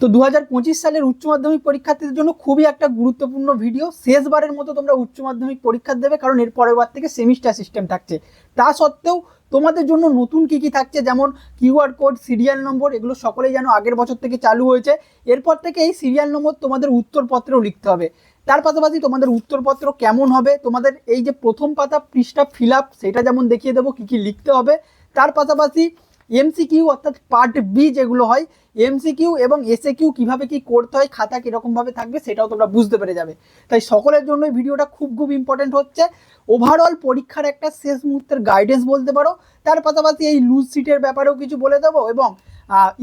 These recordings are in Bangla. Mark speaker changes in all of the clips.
Speaker 1: তো দু হাজার পঁচিশ সালের উচ্চ মাধ্যমিক পরীক্ষার্থীদের জন্য খুবই একটা গুরুত্বপূর্ণ ভিডিও শেষবারের মতো তোমরা উচ্চ মাধ্যমিক পরীক্ষা দেবে, কারণ এর পরের বার থেকে সেমিস্টার সিস্টেম থাকছে। তা সত্ত্বেও তোমাদের জন্য নতুন কি কি থাকছে? যেমন কিউআর কোড সিরিয়াল নম্বর এগুলো সকলেই যেন আগের বছর থেকে চালু হয়েছে। এরপর থেকে এই সিরিয়াল নম্বর তোমাদের উত্তরপত্রেও লিখতে হবে। তার পাশাপাশি তোমাদের উত্তরপত্র কেমন হবে? তোমাদের এই যে প্রথম পাতা পৃষ্ঠা ফিল আপ সেটা যেমন দেখিয়ে দেবো কী কী লিখতে হবে। তার পাশাপাশি এমসিকিউ অর্থাৎ পার্ট বি যেগুলো হয় এমসিকিউ এবং এসএ কিউ কীভাবে কী করতে হয়, খাতা কীরকমভাবে থাকবে সেটাও তোমরা বুঝতে পেরে যাবে। তাই সকলের জন্য ভিডিওটা খুব খুব ইম্পর্টেন্ট হচ্ছে। ওভারঅল পরীক্ষার একটা শেষ মুহূর্তের গাইডেন্স বলতে পারো। তার পাশাপাশি এই লুজ সিটের ব্যাপারেও কিছু বলে দেবো এবং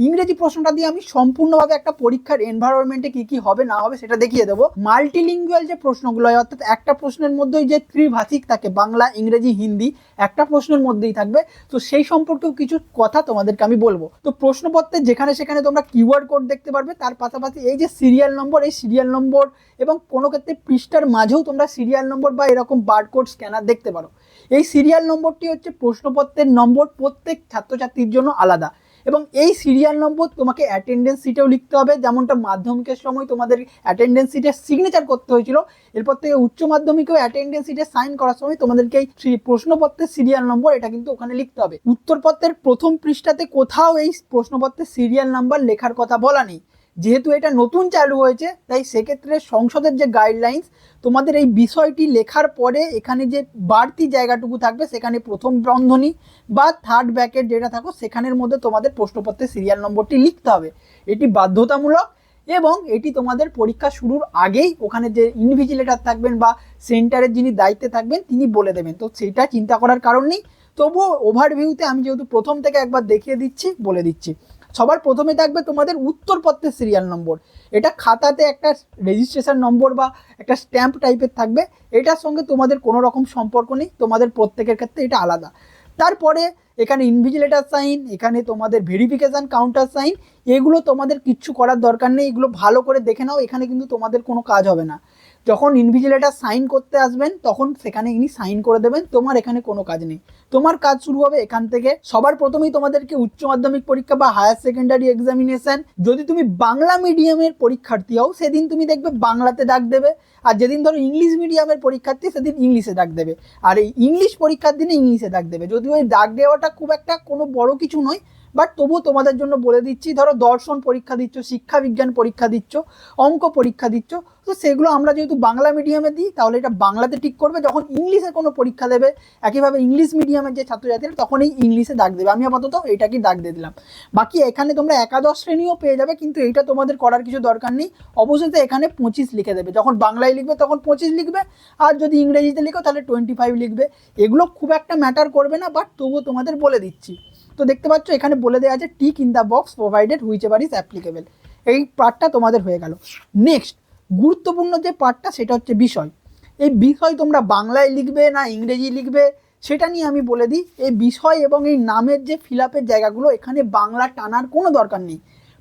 Speaker 1: ইংরেজি প্রশ্নটা দিয়ে আমি সম্পূর্ণভাবে একটা পরীক্ষার এনভায়রনমেন্টে কি কি হবে, না হবে সেটা দেখিয়ে দেবো। মাল্টিলিঙ্গুয়াল যে প্রশ্নগুলো হয়, অর্থাৎ একটা প্রশ্নের মধ্যেই যে ত্রিভাষিক থাকে, বাংলা, ইংরেজি, হিন্দি, একটা প্রশ্নের মধ্যেই থাকবে। তো সেই সম্পর্কেও কিছু কথা তোমাদেরকে আমি বলব। তো প্রশ্নপত্রে যেখানে সেখানে তোমরা কিওয়ার্ড কোড দেখতে পারবে, তার পাশাপাশি এই যে সিরিয়াল নম্বর এই সিরিয়াল নম্বর এবং কোনো ক্ষেত্রে পৃষ্ঠার মাঝেও তোমরা সিরিয়াল নম্বর বা এরকম বারকোড স্ক্যানার দেখতে পারো। এই সিরিয়াল নম্বরটি হচ্ছে প্রশ্নপত্রের নম্বর প্রত্যেক ছাত্রছাত্রীর জন্য আলাদা। এবং এই সিরিয়াল নম্বর তোমাকে অ্যাটেন্ডেন্স সিটেও লিখতে হবে। যেমনটা মাধ্যমিকের সময় তোমাদের অ্যাটেন্ডেন্স সিটে সিগনেচার করতে হয়েছিল, এরপর থেকে উচ্চ মাধ্যমিকেও অ্যাটেন্ডেন্স সিটে সাইন করার সময় তোমাদেরকে এই প্রশ্নপত্রের সিরিয়াল নম্বর এটা কিন্তু ওখানে লিখতে হবে। উত্তরপত্রের প্রথম পৃষ্ঠাতে কোথাও এই প্রশ্নপত্রের সিরিয়াল নাম্বার লেখার কথা বলা নেই। যেহেতু এটা নতুন চালু হয়েছে, তাই সেক্ষেত্রে সংসদের যে গাইডলাইন্স তোমাদের এই বিষয়টি লেখার পরে এখানে যে বাড়তি জায়গাটুকু থাকবে, সেখানে প্রথম বন্ধনী বা থার্ড ব্যাকেট যেটা থাকো, সেখানের মধ্যে তোমাদের প্রশ্নপত্রের সিরিয়াল নম্বরটি লিখতে হবে। এটি বাধ্যতামূলক এবং এটি তোমাদের পরীক্ষা শুরুর আগেই ওখানে যে ইনভিজিলেটার থাকবেন বা সেন্টারের যিনি দায়িত্বে থাকবেন, তিনি বলে দেবেন। তো সেটা চিন্তা করার কারণ নেই। তবুও ওভারভিউতে আমি যেহেতু প্রথম থেকে একবার দেখিয়ে দিচ্ছি, বলে দিচ্ছি। সবার প্রথমে থাকবে তোমাদের উত্তরপত্রের সিরিয়াল নম্বর এটা খাতাতে একটা রেজিস্ট্রেশন নম্বর বা একটা স্ট্যাম্প টাইপের থাকবে। এটার সঙ্গে তোমাদের কোনো রকম সম্পর্ক নেই, তোমাদের প্রত্যেকের ক্ষেত্রে এটা আলাদা। তারপরে এখানে ইনভিজিলেটার সাইন এখানে তোমাদের ভেরিফিকেশান কাউন্টার সাইন এগুলো তোমাদের কিচ্ছু করার দরকার নেই, এগুলো ভালো করে দেখে নাও, এখানে কিন্তু তোমাদের কোনো কাজ হবে না। যখন ইনভিজিলেটার সাইন করতে আসবেন, তখন সেখানে ইনি সাইন করে দেবেন, তোমার এখানে কোনো কাজ নেই। তোমার কাজ শুরু হবে এখান থেকে। সবার প্রথমেই তোমাদেরকে উচ্চ মাধ্যমিক পরীক্ষা বা হায়ার সেকেন্ডারি এক্সামিনেশন যদি তুমি বাংলা মিডিয়ামের পরীক্ষার্থী হও, সেদিন তুমি দেখবে বাংলাতে ডাক দেবে। আর যেদিন ধরো ইংলিশ মিডিয়ামের পরীক্ষার্থী, সেদিন ইংলিশে ডাক দেবে। আর এই ইংলিশ পরীক্ষার দিনে ইংলিশে ডাক দেবে। যদিও এই ডাক দেওয়াটা খুব একটা কোনো বড় কিছু নয় বাট তবুও তোমাদের জন্য বলে দিচ্ছি, ধরো দর্শন পরীক্ষা দিচ্ছ, শিক্ষা বিজ্ঞান পরীক্ষা দিচ্ছ, অঙ্ক পরীক্ষা দিচ্ছ, তো সেগুলো আমরা যেহেতু বাংলা মিডিয়ামে দিই, তাহলে এটা বাংলাতে ঠিক করবে। যখন ইংলিশে কোনো পরীক্ষা দেবে, একইভাবে ইংলিশ মিডিয়ামের যে ছাত্রছাত্রীরা তখন এই ইংলিশে ডাক দেবে। আমি আপাতত এটাকে ডাক দিয়ে দিলাম। বাকি এখানে তোমরা একাদশ শ্রেণীও পেয়ে যাবে, কিন্তু এইটা তোমাদের করার কিছু দরকার নেই। অবশ্যই এখানে পঁচিশ লিখে দেবে। যখন বাংলায় লিখবে, তখন পঁচিশ লিখবে। আর যদি ইংরেজিতে লিখো, তাহলে টোয়েন্টি ফাইভ লিখবে। এগুলো খুব একটা ম্যাটার করবে না, বাট তবুও তোমাদের বলে দিচ্ছি। তো দেখতে পাচ্ছ, এখানে বলে দেওয়া আছে tick in the box provided whichever is applicable এই পার্টটা তোমাদের হয়ে গেল। নেক্সট গুরুত্বপূর্ণ যে পার্টটা সেটা হচ্ছে বিষয়। এই বিষয় তোমরা বাংলায় লিখবে না ইংরেজি লিখবে, সেটা নিয়ে আমি বলে দিই, এই বিষয় এবং এই নামের যে ফিল আপের জায়গাগুলো, এখানে বাংলা টানার কোনো দরকার নেই।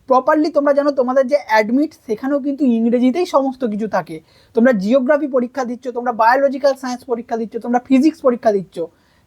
Speaker 1: প্রপারলি তোমরা জানো, তোমাদের যে অ্যাডমিট সেখানেও কিন্তু ইংরেজিতেই সমস্ত কিছু থাকে। তোমরা জিওগ্রাফি পরীক্ষা দিচ্ছ, তোমরা বায়োলজিক্যাল সায়েন্স পরীক্ষা দিচ্ছ, তোমরা ফিজিক্স পরীক্ষা দিচ্ছ।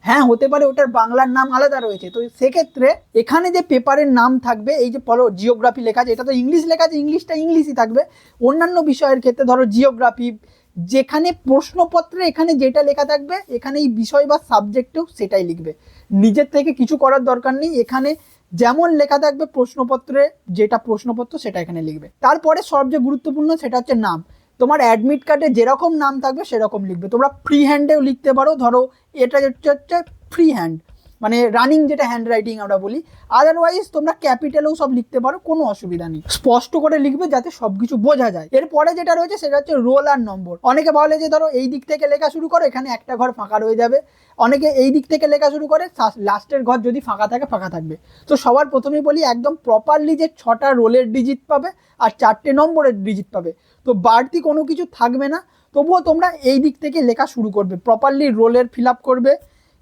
Speaker 1: হ্যাঁ হতে পারে ওটার বাংলার নাম আলাদা রয়েছে। তো সেক্ষেত্রে এখানে যে পেপারের নাম থাকবে, এই যে পড়ো জিওগ্রাফি লেখা আছে, এটা তো ইংলিশ লেখা আছে, ইংলিশটা ইংলিশই থাকবে। অন্যান্য বিষয়ের ক্ষেত্রে ধরো জিওগ্রাফি যেখানে প্রশ্নপত্রে এখানে যেটা লেখা থাকবে, এখানে এই বিষয় বা সাবজেক্টেও সেটাই লিখবে। নিজের থেকে কিছু করার দরকার নেই, এখানে যেমন লেখা থাকবে প্রশ্নপত্রে যেটা প্রশ্নপত্র সেটা এখানে লিখবে। তারপরে সবচেয়ে গুরুত্বপূর্ণ সেটা হচ্ছে নাম। তোমার অ্যাডমিট কার্ডে যেরকম নাম থাকবে সেরকম লিখবে। তোমরা ফ্রি হ্যান্ডেও লিখতে পারো, ধরো এটা হচ্ছে হচ্ছে ফ্রি হ্যান্ড মানে রানিং যেটা হ্যান্ড রাইটিং আমরা বলি আদারওয়াইজ তোমরা ক্যাপিটালেও সব লিখতে পারো, কোনো অসুবিধা নেই। স্পষ্ট করে লিখবে যাতে সব কিছু বোঝা যায়। এরপরে যেটা রয়েছে সেটা হচ্ছে রোল আর নম্বর অনেকে বলে যে ধরো এই দিক থেকে লেখা শুরু করো, এখানে একটা ঘর ফাঁকা রয়ে যাবে। অনেকে এই দিক থেকে লেখা শুরু করে লাস্টের ঘর যদি ফাঁকা থাকে, ফাঁকা থাকবে। তো সবার প্রথমেই বলি, একদম প্রপারলি যে ছটা রোলের ডিজিট পাবে আর চারটে নম্বরের ডিজিট পাবে। তো বাড়তি কোনো কিছু থাকবে না। তবুও তোমরা এই দিক থেকে লেখা শুরু করবে। প্রপারলি রোলের ফিল আপ করবে।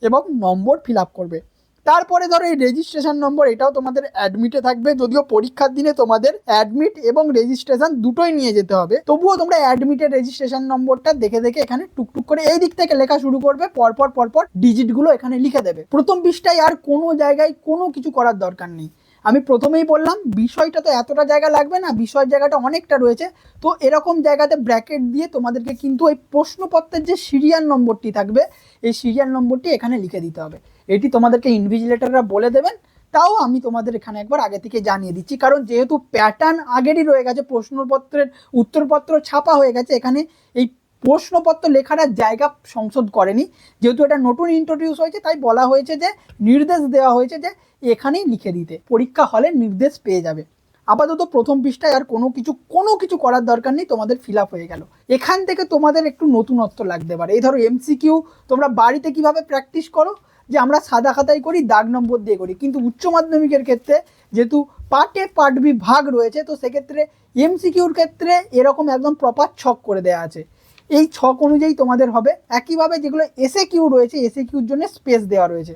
Speaker 1: এবং নম্বর ফিল আপ করবে। তারপরে ধরো এই রেজিস্ট্রেশন নম্বর এটাও তোমাদের অ্যাডমিটে থাকবে, যদিও পরীক্ষার দিনে তোমাদের অ্যাডমিট এবং রেজিস্ট্রেশন দুটোই নিয়ে যেতে হবে। তবুও তোমরা অ্যাডমিটের রেজিস্ট্রেশন নম্বরটা দেখে দেখে এখানে টুকটুক করে এই দিক থেকে লেখা শুরু করবে, পরপর পরপর ডিজিটগুলো এখানে লিখে দেবে। প্রথম পৃষ্ঠায় আর কোনো জায়গায় কোনো কিছু করার দরকার নেই। আমি প্রথমেই বললাম বিষয়টা তো এতটা জায়গা লাগবে না, বিষয়ের জায়গাটা অনেকটা রয়েছে। তো এরকম জায়গাতে ব্র্যাকেট দিয়ে তোমাদেরকে কিন্তু ওই প্রশ্নপত্রের যে সিরিয়াল নম্বরটি থাকবে, এই সিরিয়াল নম্বরটি এখানে লিখে দিতে হবে। এটি তোমাদেরকে ইনভিজিলেটররা বলে দেবেন, তাও আমি তোমাদের এখানে একবার আগে থেকে জানিয়ে দিচ্ছি। কারণ যেহেতু প্যাটার্ন আগেরই রয়ে গেছে, প্রশ্নপত্রের উত্তরপত্র ছাপা হয়ে গেছে, এখানে এই প্রশ্নপত্র আর জায়গা সংশোধ করেনি। যেহেতু এটা নতুন ইন্ট্রোডিউস হয়েছে, তাই বলা হয়েছে যে, নির্দেশ দেওয়া হয়েছে যে এখানেই লিখে দিতে। পরীক্ষা হলে নির্দেশ পেয়ে যাবে। আপাতত প্রথম পৃষ্ঠায় আর কোনো কিছু কোনো কিছু করার দরকার নেই, তোমাদের ফিল আপ হয়ে গেল। এখান থেকে তোমাদের একটু নতুনত্ব লাগতে পারে। এই ধরো এমসিকিউ তোমরা বাড়িতে কীভাবে প্র্যাকটিস করো? যে আমরা সাদা খাতায় করি, দাগ নম্বর দিয়ে করি। কিন্তু উচ্চ মাধ্যমিকের ক্ষেত্রে যেহেতু পার্টে পার্ট বি ভাগ রয়েছে, তো সেক্ষেত্রে এমসিকিউর ক্ষেত্রে এরকম একদম প্রপার ছক করে দেওয়া আছে। এই ছক অনুযায়ী তোমাদের হবে। একইভাবে যেগুলো এসে কিউ রয়েছে এসে কিউর জন্য স্পেস দেওয়া রয়েছে।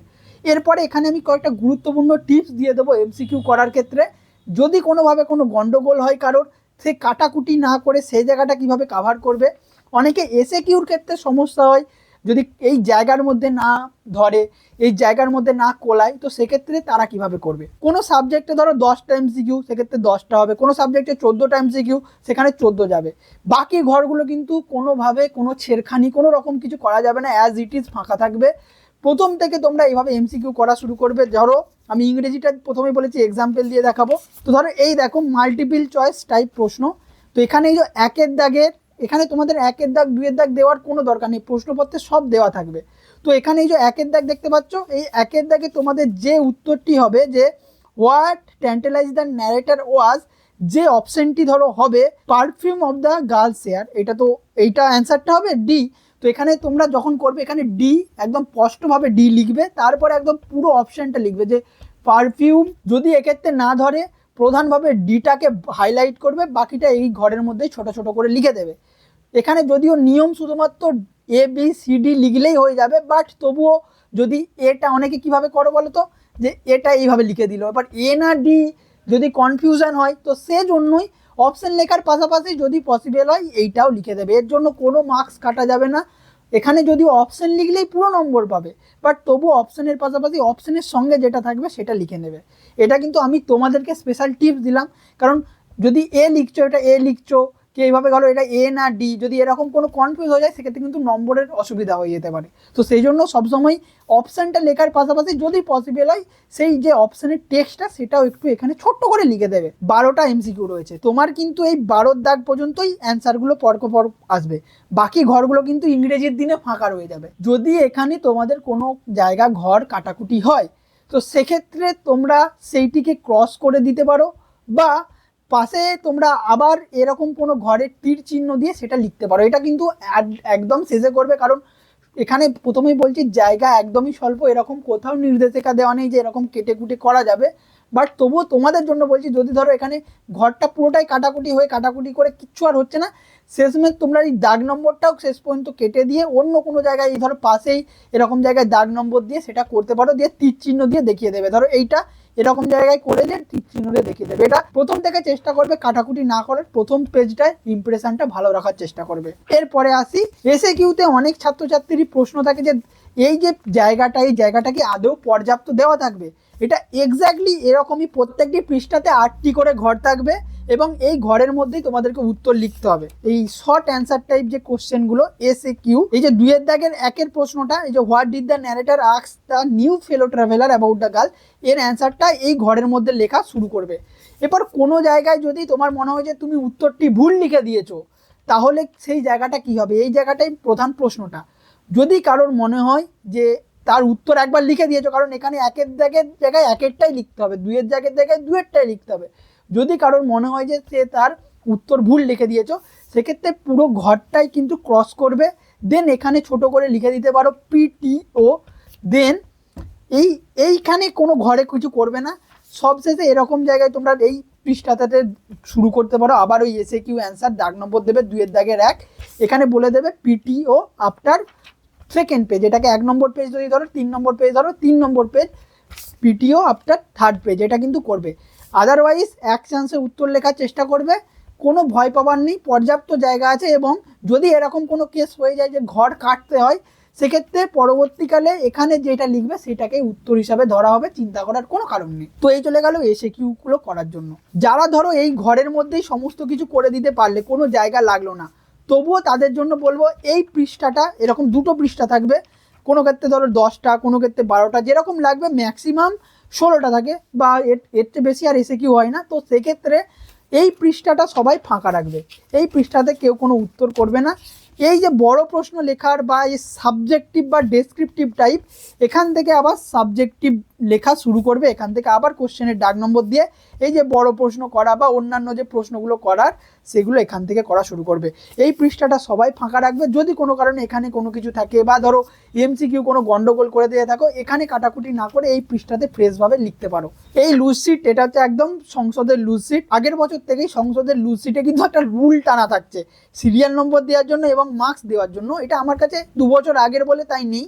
Speaker 1: এরপরে এখানে আমি কয়েকটা গুরুত্বপূর্ণ টিপস দিয়ে দেবো এমসিকিউ করার ক্ষেত্রে। যদি কোনোভাবে কোনো গন্ডগোল হয় কারোর, সে কাটাকুটি না করে সেই জায়গাটা কীভাবে কাভার করবে? অনেকে এসে কিউর ক্ষেত্রে সমস্যা হয়, যদি এই জায়গার মধ্যে না ধরে, এই জায়গার মধ্যে না কোলায়, তো সেক্ষেত্রে তারা কীভাবে করবে? কোনো সাবজেক্টে ধরো দশটা এমসিকিউ সেক্ষেত্রে দশটা হবে। কোনো সাবজেক্টে চোদ্দোটা এমসিকিউ সেখানে চোদ্দ যাবে। বাকি ঘরগুলো কিন্তু কোনোভাবে কোনো ছেড়খানি, কোনো রকম কিছু করা যাবে না। অ্যাজ ইট ইজ ফাঁকা থাকবে। প্রথম থেকে তোমরা এইভাবে এমসিকিউ করা শুরু করবে। ধরো, আমি ইংরেজিটা প্রথমে বলেছি এক্সাম্পল দিয়ে দেখাবো। তো ধরো, এই দেখো মাল্টিপিল চয়েস টাইপ প্রশ্ন। তো এখানে এই যে একের দাগের, এখানে তোমাদের একের দাগ, দুইয়ের দাগ দেওয়ার কোনো দরকার নেই। প্রশ্নপত্রে সব দেওয়া থাকবে। তো এখানে এই যে একের দাগ দেখতে পাচ্ছ, এই একের দাগে তোমাদের যে উত্তরটি হবে, যে what tantalise the narrator was যে অপশনটি ধরো হবে perfume of the girls air এটা তো, এইটা অ্যান্সারটা হবে? ডি তো এখানে তোমরা যখন করবে, এখানে ডি একদম স্পষ্টভাবে ডি লিখবে, তারপরে একদম পুরো অপশনটা লিখবে যে পারফিউম যদি এক্ষেত্রে না ধরে, প্রধানভাবে ডিটাকে হাইলাইট করবে, বাকিটা এই ঘরের মধ্যেই ছোট ছোট করে লিখে দেবে। এখানে যদিও নিয়ম শুধুমাত্র এ বি সি ডি লিখলেই হয়ে যাবে বাট তবুও যদি এটা অনেকে কীভাবে করো বলো তো? যে এটা এইভাবে লিখে দিল। এবার এ না ডি যদি কনফিউশন হয়, তো সেজন্যই অপশন লেখার পাশাপাশি যদি পসিবল হয়, এইটাও লিখে দেবে। এর জন্য কোনো মার্কস কাটা যাবে না। এখানে যদি অপশন লিখলেই পুরো নম্বর পাবে। বাট তবু অপশনের পাশাপাশি অপশনের সঙ্গে যেটা থাকবে, সেটা লিখে নেবে। এটা কিন্তু আমি তোমাদেরকে স্পেশাল টিপস দিলাম। কারণ যদি এ লিখছো, এটা এ লিখছো কি এইভাবে গেলো? এটা এ না ডি যদি এরকম কোনো কনফিউজ হয়ে যায়, সেক্ষেত্রে কিন্তু নম্বরের অসুবিধা হয়ে যেতে পারে। তো সেই জন্য সবসময় অপশানটা লেখার পাশাপাশি যদি পসিবল হয়, সেই যে অপশানের টেক্সটটা সেটাও একটু এখানে ছোট্ট করে লিখে দেবে। বারোটা এমসিকিউ রয়েছে। তোমার কিন্তু এই বারোর দাগ পর্যন্তই অ্যান্সারগুলো পরপর আসবে। বাকি ঘরগুলো কিন্তু ইংরেজির দিনে ফাঁকা রয়ে যাবে। যদি এখানে তোমাদের কোনো জায়গা ঘর কাটাকুটি হয়, তো সেক্ষেত্রে তোমরা সেইটিকে ক্রস করে দিতে পারো বা পাশে তোমরা আবার এরকম কোনো ঘরের তীর চিহ্ন দিয়ে সেটা লিখতে পারো। এটা কিন্তু এক- একদম শেষে করবে কারণ এখানে প্রথমেই বলছি জায়গা একদমই স্বল্প, এরকম কোথাও নির্দেশিকা দেওয়া নেই যে এরকম কেটে কুটে করা যাবে। বাট তবুও তোমাদের জন্য বলছি, যদি ধরো এখানে ঘরটা পুরোটাই কাটাকুটি হয়ে কাটাকুটি করে কিচ্ছু আর হচ্ছে না, শেষমেশ তোমরা এই দাগ নম্বরটাও শেষ পর্যন্ত কেটে দিয়ে অন্য কোনো জায়গায় এই ধরো পাশেই এরকম জায়গায় দাগ নম্বর দিয়ে সেটা করতে পারো, দিয়ে তীর চিহ্ন দিয়ে দেখিয়ে দেবে। ধরো এইটা এরকম জায়গায় করে যে ঠিক চিহ্নটা দেখিয়ে দেবে। এটা প্রথম থেকে চেষ্টা করবে, কাটাকুটি না করে প্রথম পেজটায় ইমপ্রেশনটা ভালো রাখার চেষ্টা করবে। এরপরে আসি এসে কিউতে অনেক ছাত্রছাত্রীর প্রশ্ন থাকে যে, এই যে জায়গাটা, এই জায়গাটা কি আদৌ পর্যাপ্ত দেওয়া থাকবে? এটা এক্স্যাক্টলি এরকমই প্রত্যেকটি পৃষ্ঠাতে আটটি করে ঘর থাকবে এবং এই ঘরের মধ্যেই তোমাদেরকে উত্তর লিখতে হবে। এই শর্ট অ্যান্সার টাইপ যে কোশ্চেনগুলো এস এ কিউ এই যে দুইয়ের দাগের একের প্রশ্নটা, এই যে what did the narrator asks the new fellow traveller about the girl এর অ্যান্সারটা এই ঘরের মধ্যে লেখা শুরু করবে। এরপর কোনো জায়গায় যদি তোমার মনে হয় যে তুমি উত্তরটি ভুল লিখে দিয়েছ, তাহলে সেই জায়গাটা কি হবে? এই জায়গাটাই প্রধান প্রশ্নটা। যদি কারোর মনে হয় যে তার উত্তর একবার লিখে দিয়েছ, কারণ এখানে একের দাগের জায়গায় একেরটাই লিখতে হবে, দুইয়ের জায়গার জায়গায় দুয়েরটাই লিখতে হবে। যদি কারোর মনে হয় যে সে তার উত্তর ভুল লিখে দিয়েছ, সেক্ষেত্রে পুরো ঘরটাই কিন্তু ক্রস করবে দেন এখানে ছোট করে লিখে দিতে পারো পিটিও দেন এই, এইখানে কোনো ঘরে কিছু করবে না। সবশেষে এরকম জায়গায় তোমরা এই পৃষ্ঠাটাতে শুরু করতে পারো, আবার ওই এসে কিউ অ্যান্সার দাগ নম্বর দেবে দুয়ের দাগের এক। এখানে বলে দেবে P T O after second page এটাকে এক নম্বর পেজ যদি ধরো, তিন নম্বর পেজ ধরো, তিন number page PTO after third page এটা কিন্তু করবে। আদারওয়াইজ এক চান্সে উত্তর লেখার চেষ্টা করবে, কোনো ভয় পাবার নেই, পর্যাপ্ত জায়গা আছে এবং যদি এরকম কোনো কেস হয়ে যায় যে ঘর কাটতে হয়, সেক্ষেত্রে পরবর্তীকালে এখানে যেটা লিখবে, সেটাকেই উত্তর হিসাবে ধরা হবে, চিন্তা করার কোনো কারণ নেই। তো এই চলে গেল এসে কিউগুলো করার জন্য। যারা ধরো এই ঘরের মধ্যেই সমস্ত কিছু করে দিতে পারলে, কোনো জায়গা লাগল না তবুও তাদের জন্য বলব এই পৃষ্ঠাটা, এরকম দুটো পৃষ্ঠা থাকবে। কোনো ক্ষেত্রে ধরো দশটা, কোনো ক্ষেত্রে বারোটা, যেরকম লাগবে ম্যাক্সিমাম ষোলোটা থাকে বা এর এর চেয়ে বেশি আর এসে কিউ হয় না। তো সেক্ষেত্রে এই পৃষ্ঠাটা সবাই ফাঁকা রাখবে। এই পৃষ্ঠাতে কেউ কোনো উত্তর করবে না। এই যে বড় প্রশ্ন লেখার বা এই সাবজেক্টিভ বা ডেসক্রিপটিভ টাইপ এখান থেকে আবার সাবজেক্টিভ লেখা শুরু করবে। এখান থেকে আবার কোশ্চেনের ডাক নম্বর দিয়ে এই যে বড় প্রশ্ন করা বা অন্যান্য যে প্রশ্নগুলো করার, সেগুলো এখান থেকে করা শুরু করবে। এই পৃষ্ঠাটা সবাই ফাঁকা রাখবে। যদি কোনো কারণে এখানে কোনো কিছু থাকে বা ধরো এমসিকিউ কোনো গন্ডগোল করে দিয়ে থাকো, এখানে কাটাকুটি না করে এই পৃষ্ঠাতে ফ্রেশভাবে লিখতে পারো। এই লুজ সিট এটা হচ্ছে একদম সংসদের লুজ সিট আগের বছর থেকেই সংসদের লুজ সিটে কিন্তু একটা রুল টানা থাকছে। সিরিয়াল নম্বর দেওয়ার জন্য এবং মার্কস দেওয়ার জন্য। এটা আমার কাছে দু বছর আগের বলে তাই নেই।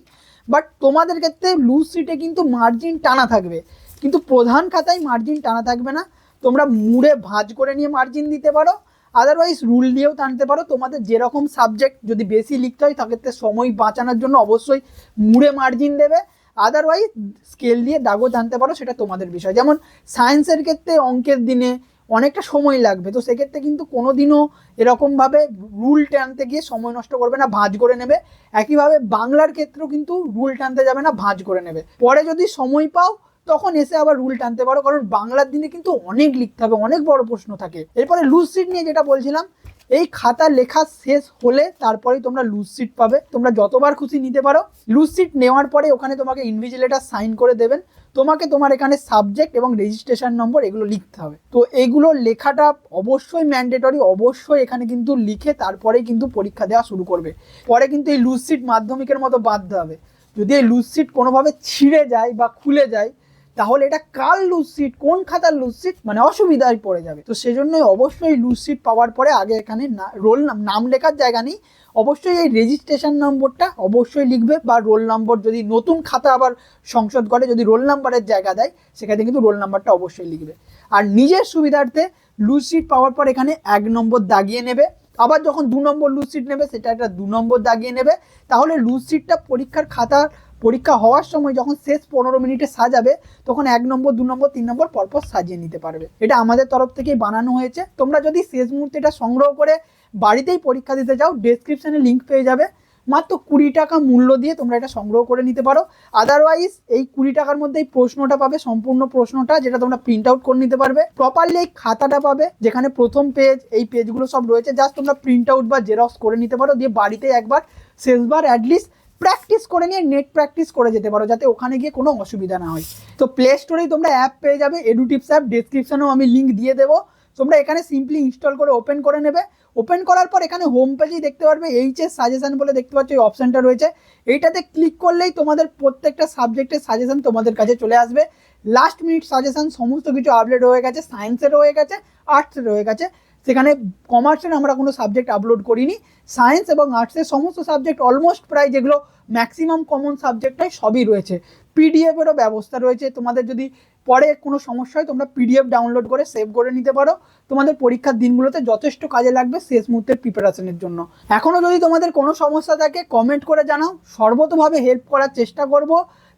Speaker 1: বাট তোমাদের ক্ষেত্রে লুজ সিটে কিন্তু মার্জিন টানা থাকবে। কিন্তু প্রধান খাতায় মার্জিন টানা থাকবে না। তোমরা মুড়ে ভাঁজ করে নিয়ে মার্জিন দিতে পারো। আদারওয়াইজ রুল দিয়েও টানতে পারো। তোমাদের যেরকম সাবজেক্ট যদি বেশি লিখতে হয় সেক্ষেত্রে সময় বাঁচানোর জন্য অবশ্যই মুড়ে মার্জিন দেবে। আদারওয়াইজ স্কেল দিয়ে দাগও টানতে পারো, সেটা তোমাদের বিষয়। যেমন সায়েন্সের ক্ষেত্রে অঙ্কের দিনে অনেকটা সময় লাগবে। তো সেক্ষেত্রে কিন্তু কোনো দিনও এরকমভাবে রুল টানতে গিয়ে সময় নষ্ট করবে না, ভাঁজ করে নেবে। একইভাবে বাংলার ক্ষেত্রেও কিন্তু রুল টানতে যাবে না, ভাঁজ করে নেবে। পরে যদি সময় পাও, তখন এসে আবার রুল টানতে পারো। কারণ বাংলার দিনে কিন্তু অনেক লিখতে হবে, অনেক বড় প্রশ্ন থাকে। এরপরে লুজ সিট নিয়ে যেটা বলছিলাম এই খাতা লেখা শেষ হলে তারপরেই তোমরা লুজ সিট পাবে। তোমরা যতবার খুশি নিতে পারো। লুজ সিট নেওয়ার পরে ওখানে তোমাকে ইনভিজিলেটার সাইন করে দেবেন। তোমাকে তোমার এখানে সাবজেক্ট এবং রেজিস্ট্রেশন নম্বর এগুলো লিখতে হবে। তো এগুলো লেখাটা অবশ্যই ম্যান্ডেটরি অবশ্যই এখানে কিন্তু লিখে তারপরেই কিন্তু পরীক্ষা দেওয়া শুরু করবে। পরে কিন্তু এই লুজ সিট মাধ্যমিকের মতো বাঁধতে হবে। যদি এই লুজ সিট কোনোভাবে ছিঁড়ে যায় বা খুলে যায় তাহলে এটা কার লুজ সিট কোন খাতার লুজ সিট মানে অসুবিধায় পড়ে যাবে। তো সেজন্যই অবশ্যই লুজ সিট পাওয়ার পরে আগে এখানে রোল নাম লেখার জায়গা নেই। অবশ্যই এই রেজিস্ট্রেশন নম্বরটা অবশ্যই লিখবে বা রোল নম্বর যদি নতুন খাতা আবার সংশোধ করে, যদি রোল নাম্বারের জায়গা দেয় সেখানে কিন্তু রোল নাম্বারটা অবশ্যই লিখবে। আর নিজের সুবিধার্থে লুজ সিট পাওয়ার পর এখানে এক নম্বর দাগিয়ে নেবে। আবার যখন দু নম্বর লুজ সিট নেবে, সেটা একটা দু নম্বর দাগিয়ে নেবে। তাহলে লুজ সিটটা পরীক্ষার খাতার পরীক্ষা হওয়ার সময় যখন শেষ পনেরো মিনিটে সাজাবে, তখন এক নম্বর, দু নম্বর, তিন নম্বর পরপর সাজিয়ে নিতে পারবে। এটা আমাদের তরফ থেকেই বানানো হয়েছে। তোমরা যদি শেষ মুহূর্তে এটা সংগ্রহ করে বাড়িতেই পরীক্ষা দিতে যাও ডেসক্রিপশনে লিঙ্ক পেয়ে যাবে। মাত্র কুড়ি টাকা মূল্য দিয়ে তোমরা এটা সংগ্রহ করে নিতে পারো। আদারওয়াইজ এই কুড়ি টাকার মধ্যে এই প্রশ্নটা পাবে, সম্পূর্ণ প্রশ্নটা, যেটা তোমরা প্রিন্ট আউট করে নিতে পারবে। প্রপারলি এই খাতাটা পাবে, যেখানে প্রথম পেজ এই পেজগুলো সব রয়েছে। জাস্ট তোমরা প্রিন্ট আউট বা জেরক্স করে নিতে পারো, দিয়ে বাড়িতে একবার, শেষবার অ্যাটলিস্ট প্র্যাকটিস করে নিয়ে নেট প্র্যাকটিস করে যেতে পারো যাতে ওখানে গিয়ে কোনো অসুবিধা না হয়। তো প্লে স্টোরেই তোমরা অ্যাপ পেয়ে যাবে এডুটিপস অ্যাপ ডেসক্রিপশনেও আমি লিঙ্ক দিয়ে দেবো। তোমরা এখানে সিম্পলি ইনস্টল করে ওপেন করে নেবে। ওপেন করার পর এখানে হোম পেজেই দেখতে পারবে এইচ এইচএস সাজেশন বলে দেখতে পাচ্ছ, এই অপশানটা রয়েছে। এইটাতে ক্লিক করলেই তোমাদের প্রত্যেকটা সাবজেক্টের সাজেশন তোমাদের কাছে চলে আসবে। লাস্ট মিনিট সাজেশন সমস্ত কিছু আপডেট হয়ে গেছে সায়েন্সের হয়ে গেছে আর্টসের হয়ে গেছে। সেখানে কমার্সের আমরা কোনো সাবজেক্ট আপলোড করিনি সায়েন্স এবং আর্টসের সমস্ত সাবজেক্ট অলমোস্ট প্রায় যেগুলো ম্যাক্সিমাম কমন সাবজেক্টটাই সবই রয়েছে। পিডিএফেরও ব্যবস্থা রয়েছে। তোমাদের যদি পরে কোনো সমস্যা হয়, তোমরা পিডিএফ ডাউনলোড করে সেভ করে নিতে পারো। তোমাদের পরীক্ষার দিনগুলোতে যথেষ্ট কাজে লাগবে শেষ মুহূর্তের প্রিপারেশনের জন্য। এখনও যদি তোমাদের কোনো সমস্যা থাকে কমেন্ট করে জানাও। সর্বতভাবে হেল্প করার চেষ্টা করব।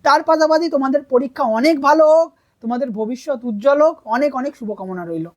Speaker 1: তার পাশাপাশি তোমাদের পরীক্ষা অনেক ভালো হোক, তোমাদের ভবিষ্যৎ উজ্জ্বল হোক। অনেক অনেক শুভকামনা রইল।